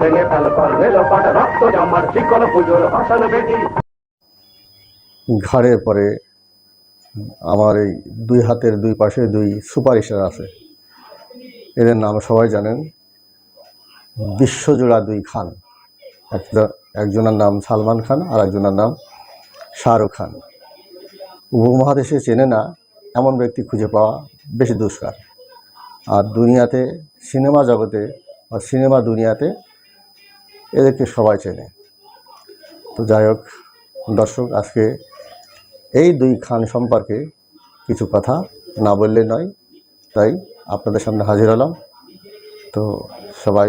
ভেঙে ফেল পাট রক্ত জামার শিকল পুজোর ভাষণ বেটি ঘাড়ের পরে আমার এই দুই হাতের দুই পাশে দুই সুপারস্টার আছে। এদের নাম সবাই জানেন। বিশ্বজোড়া দুই খান। একজনের নাম সালমান খান আর একজনের নাম শাহরুখ খান। উপমহাদেশে চেনে না, এমন ব্যক্তি খুঁজে পাওয়া বেশি দুষ্কার। আর দুনিয়াতে সিনেমা জগতে বা সিনেমা দুনিয়াতে এদেরকে সবাই চেনে। তো যাই হোক, দর্শক, আজকে এই দুই খান সম্পর্কে কিছু কথা না বললে নয়, তাই আপনাদের সামনে হাজির হলাম। তো সবাই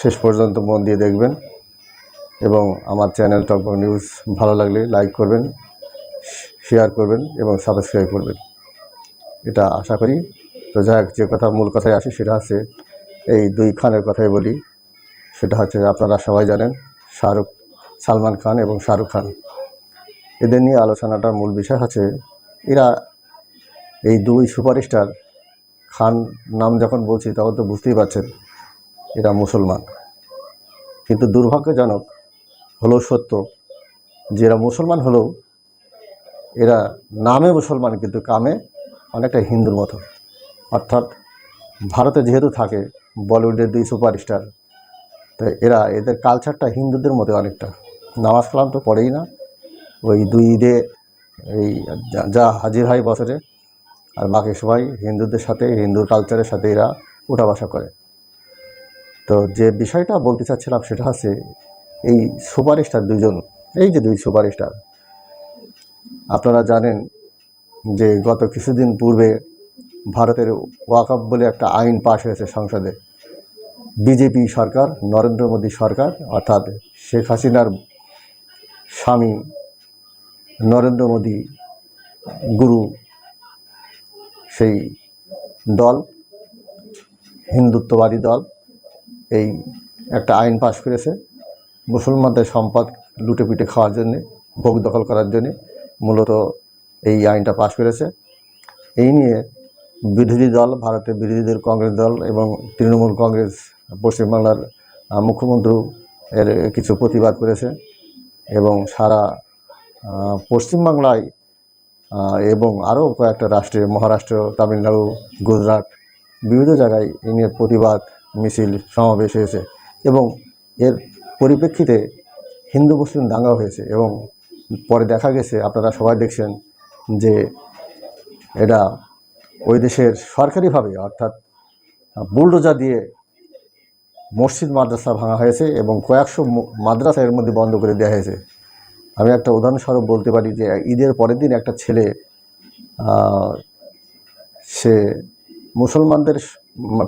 শেষ পর্যন্ত মন দিয়ে দেখবেন এবং আমার চ্যানেল টকবক নিউজ ভালো লাগলে লাইক করবেন শেয়ার করবেন এবং সাবস্ক্রাইব করবেন। এটা আশা করি তো যাই যে কথা মূল কথায় আসি সেটা হচ্ছে, এই দুই খানের কথাই বলি। সেটা হচ্ছে, আপনারা সবাই জানেন, শাহরুখ, সালমান খান এবং শাহরুখ খান। এদের নিয়ে আলোচনাটার মূল বিষয় হচ্ছে, এরা এই দুই সুপারস্টার, খান নাম যখন বলছি তখন তো বুঝতেই পারছেন, এরা মুসলমান। কিন্তু দুর্ভাগ্যজনক হলেও সত্য, যে এরা মুসলমান হলেও, এরা নামে মুসলমান কিন্তু কামে অনেকটা হিন্দুর মতো। অর্থাৎ ভারতে যেহেতু থাকে বলিউডের দুই সুপারস্টার, তো এরা, এদের কালচারটা হিন্দুদের মতো অনেকটা। নামাজ কালাম তো পড়েই না। ওই দুই ঈদে এই যা- হাজির হয় বছরে, আর বাকি সবাই হিন্দুদের সাথে হিন্দু কালচারের সাথে এরা উঠা বসা করে। তো যে বিষয়টা বলতে চাচ্ছিলাম সেটা হচ্ছে, এই সুপারস্টার দুজন এই যে দুই সুপারস্টার, আপনারা জানেন যে গত কিছুদিন পূর্বে ভারতের ওয়াকআপ বলে একটা আইন পাশ হয়েছে সংসদে। বিজেপি সরকার, নরেন্দ্র মোদী সরকার, অর্থাৎ শেখ হাসিনার স্বামী নরেন্দ্র মোদী গুরু সেই দল, হিন্দুত্ববাদী দল, এই একটা আইন পাশ করেছে মুসলমানদের সম্পদ লুটে পিটে খাওয়ার জন্যে, ভোগ দখল করার জন্যে, মূলত এই আইনটা পাশ করেছে। এই নিয়ে বিরোধী দল ভারতের বিরোধীদের কংগ্রেস দল এবং তৃণমূল কংগ্রেস পশ্চিমবাংলার মুখ্যমন্ত্রী এর কিছু প্রতিবাদ করেছে এবং সারা পশ্চিমবাংলায় এবং আরও কয়েকটা রাষ্ট্রে, মহারাষ্ট্র, তামিলনাড়ু, গুজরাট বিভিন্ন জায়গায় এ নিয়ে প্রতিবাদ, মিছিল, সমাবেশ হয়েছে এবং এর পরিপ্রেক্ষিতে হিন্দু মুসলিম দাঙ্গা হয়েছে এবং পরে দেখা গেছে, আপনারা সবাই দেখছেন যে এটা ওই দেশের সরকারিভাবে, অর্থাৎ বুলডোজা দিয়ে মসজিদ, মাদ্রাসা ভাঙা হয়েছে এবং কয়েকশো মাদ্রাসা এর মধ্যে বন্ধ করে দেওয়া হয়েছে। আমি একটা উদাহরণস্বরূপ বলতে পারি যে, ঈদের পরের দিন একটা ছেলে সে মুসলমানদের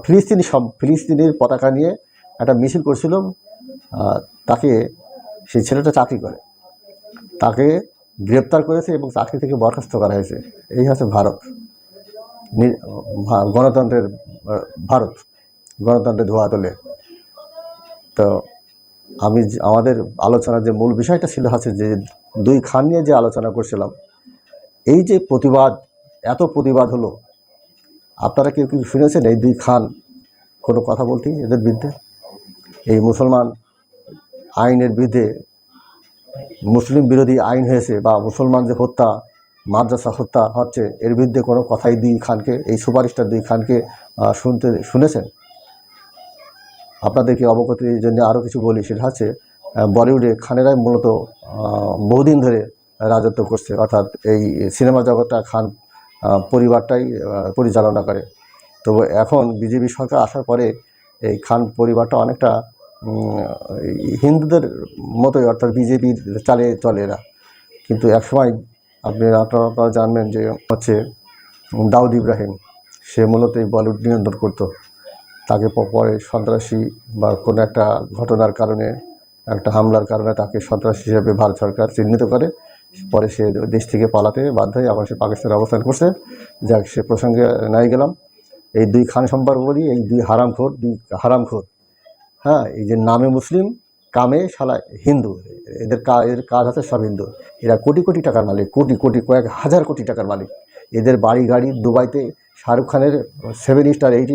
ফিলিস্তিনি সব ফিলিস্তিনির পতাকা নিয়ে একটা মিছিল করছিল তাকে সেই ছেলেটা চাকরি করে। তাকে গ্রেপ্তার করেছে এবং চাকরি থেকে বরখাস্ত করা হয়েছে। এই হচ্ছে ভারত। গণতন্ত্রের, ভারত, গণতন্ত্রের ধোয়া তোলে। তো আমি আমাদের আলোচনার যে মূল বিষয়টা ছিল হচ্ছে যে, দুই খান নিয়ে যে আলোচনা করছিলাম, এই যে প্রতিবাদ, এত প্রতিবাদ হলো, আপনারা কেউ কেউ শুনেছেন এই দুই খান কোনো কথা বলতেই এদের বিরুদ্ধে? এই মুসলমান আইনের বিরুদ্ধে, মুসলিম বিরোধী আইন হয়েছে বা মুসলমান যে হত্যা মাদ্রাসা হত্যা হচ্ছে, এর বিরুদ্ধে কোনো কথাই দুই খানকে, এই সুপারস্টার দুই খানকে শুনতে, শুনেছেন? আপনাদেরকে অবগতির জন্য আরও কিছু বলি, সেটা হচ্ছে বলিউডে খানেরাই মূলত বহুদিন ধরে রাজত্ব করছে, অর্থাৎ এই সিনেমা জগৎটা খান পরিবারটাই পরিচালনা করে। তো এখন বিজেপি সরকার আসার পরে এই খান পরিবারটা অনেকটা হিন্দুদের মতোই, অর্থাৎ বিজেপির চালে চলে এরা। কিন্তু একসময় আপনি আপনারা জানবেন যে হচ্ছে দাউদ ইব্রাহিম, সে মূলত এই বলিউড নিয়ন্ত্রণ করতো। তাকে পরে সন্ত্রাসী বা কোনো একটা ঘটনার কারণে, একটা হামলার কারণে তাকে সন্ত্রাসী হিসেবে ভারত সরকার চিহ্নিত করে। পরে সে দেশ থেকে পালাতে বাধ্য হয়ে আবার সে পাকিস্তানে অবস্থান করছে। যাক, সে প্রসঙ্গে নাই গেলাম। এই দুই খান সম্পর্ক বলি, এই দুই হারামখোর দুই হারামখোর। হ্যাঁ এই যে নামে মুসলিম কামে শালা হিন্দু। এদের কা, এদের কাজ আছে সব হিন্দু। এরা কোটি কোটি টাকার মালিক, কোটি কোটি কয়েক হাজার কোটি টাকার মালিক। এদের বাড়ি গাড়ি দুবাইতে শাহরুখ খানের seven star, eight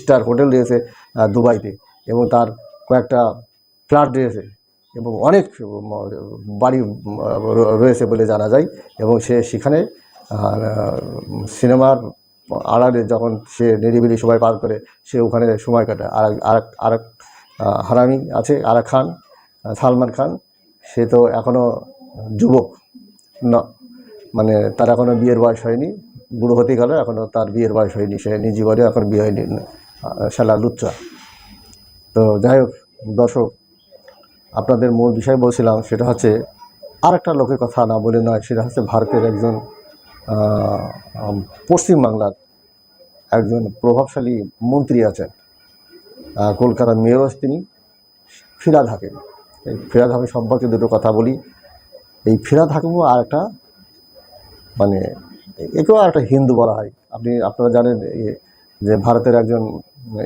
star hotel রয়েছে দুবাইতে এবং তার কয়েকটা ফ্ল্যাট রয়েছে এবং অনেক বাড়ি রয়েছে বলে জানা যায় এবং সে সেখানে সিনেমার আড়ালে যখন সে নিরিবিলি সময় পার করে, সে ওখানে সময় কাটায়। আর আর আর হারামি আছে, আরা খান সালমান খান, সে তো এখনও যুবক না মানে তার এখনও বিয়ের বয়স হয়নি, বুড়ো হতে গেল এখনও তার বিয়ের বয়স হয়নি, সে নিজ এখন বিয়ে হয়নি শালা লুচ্চা। তো যাই হোক, দর্শক, আপনাদের মূল বিষয় বলছিলাম, সেটা হচ্ছে আর একটা লোকের কথা না বলে নয়, সেটা হচ্ছে ভারতের একজন পশ্চিমবাংলার একজন প্রভাবশালী মন্ত্রী আছেন। কলকাতার মেয়র তিনি ফিরাদ হাকিম এই ফিরাদ হাকিম সম্পর্কে দুটো কথা বলি। এই ফিরাদ হাকিমও আর একটা মানে একেও আর একটা হিন্দু বলা হয়। আপনি, আপনারা জানেন যে ভারতের একজন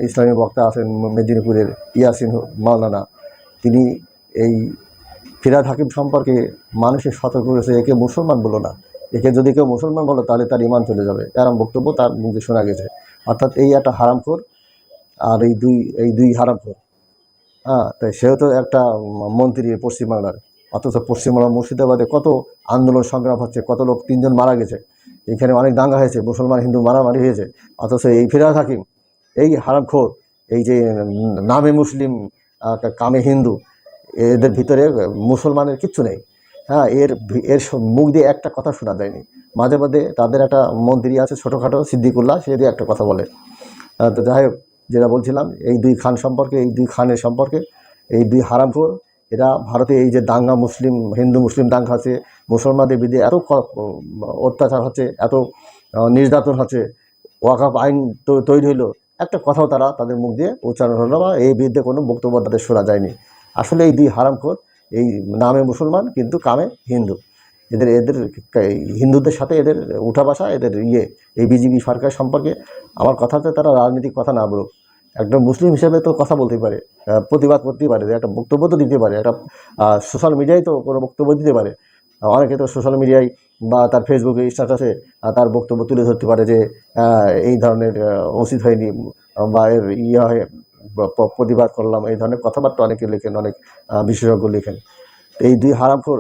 ইসলামী বক্তা আছেন মেদিনীপুরের ইয়াসিন মাওলানা। তিনি এই ফিরাদ হাকিম সম্পর্কে মানুষের সতর্ক করেছে একে মুসলমান বলো না। একে যদি কেউ মুসলমান বলো, তাহলে তার ইমান চলে যাবে। এরম বক্তব্য তার মুখে শোনা গেছে। অর্থাৎ এই একটা হারামখোর আর এই দুই এই দুই হারামখোর হ্যাঁ। তাই সেও তো একটা মন্ত্রী পশ্চিমবাংলার, অথচ পশ্চিমবাংলার মুর্শিদাবাদে কত আন্দোলন সংগ্রাম হচ্ছে, কত লোক তিনজন মারা গেছে, এখানে অনেক দাঙ্গা হয়েছে, মুসলমান, হিন্দু মারামারি হয়েছে, অথচ এই ফিরাজ হাকিম, এই হারামখোর, এই যে নামে মুসলিম কামে হিন্দু, এদের ভিতরে মুসলমানের কিচ্ছু নেই। হ্যাঁ এর এর মুখ দিয়ে একটা কথা শোনা দেয়নি মাঝে মাঝে তাদের একটা মন্ত্রী আছে ছোটোখাটো, সিদ্দিকুল্লাহ, সে দিয়ে একটা কথা বলে। তো যাই হোক যেটা বলছিলাম, এই দুই খান সম্পর্কে, এই দুই খানের সম্পর্কে, এই দুই হারামখোর, এরা ভারতে এই যে দাঙ্গা মুসলিম, হিন্দু মুসলিম দাঙ্গা আছে, মুসলমানদের বিরুদ্ধে এত অত্যাচার হচ্ছে, এত নির্যাতন হচ্ছে, ওয়াকাফ আইন তৈরি হলো একটা কথাও তারা তাদের মুখ দিয়ে উচ্চারণ হলো বা এই বিরুদ্ধে কোনো বক্তব্য তাদের শোনা যায়নি। আসলে এই দুই হারামখোর, এই নামে মুসলমান কিন্তু কামে হিন্দু। এদের এদের হিন্দুদের সাথে এদের উঠা বাসা, এদের ইয়ে এই বিজেপি সরকার সম্পর্কে আমার কথাতে তারা রাজনৈতিক কথা না বলুক। একজন মুসলিম হিসেবে তো কথা বলতে পারে প্রতিবাদ করতেই পারে, একটা বক্তব্য তো দিতে পারে, একটা সোশ্যাল মিডিয়ায় তো কোনো বক্তব্য দিতে পারে। অনেকে তো সোশ্যাল মিডিয়ায় বা তার ফেসবুকে স্ট্যাটাসে তার বক্তব্য তুলে ধরতে পারে যে এই ধরনের উচিত হয়নি, বা এর ইয়ে হয় প্রতিবাদ করলাম, এই ধরনের কথাবার্তা অনেকে লেখেন, অনেক বিশেষজ্ঞ লেখেন। এই দুই হারামখোর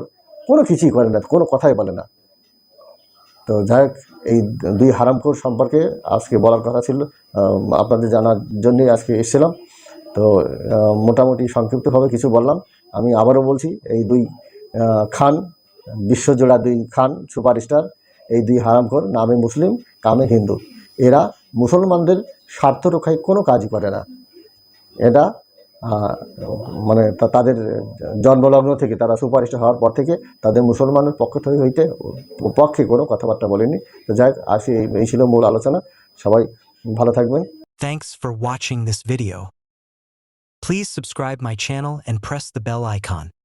কোনো কিছুই করে না, কোনো কথাই বলে না। তো যাই হোক, এই দুই হারামখোর সম্পর্কে আজকে বলার কথা ছিল আপনাদের জানার জন্যই আজকে এসেছিলাম। তো মোটামুটি সংক্ষিপ্তভাবে কিছু বললাম। আমি আবারও বলছি, এই দুই খান, বিশ্বজোড়া দুই খান সুপারস্টার, এই দুই হারামখোর নামে মুসলিম, কামে হিন্দু। এরা মুসলমানদের স্বার্থ রক্ষায় কোনো কাজই করে না। এটা মানে তাদের জন্মলগ্ন থেকে তারা সুপারস্টার হওয়ার পর থেকে তাদের মুসলমানের পক্ষ থেকে হইতে পক্ষে কোনো কথাবার্তা বলেনি তো যাই হোক, আসি, এই- ছিল মূল আলোচনা। সবাই ভালো থাকবেন। Thanks for watching this video please subscribe my channel and press the bell icon.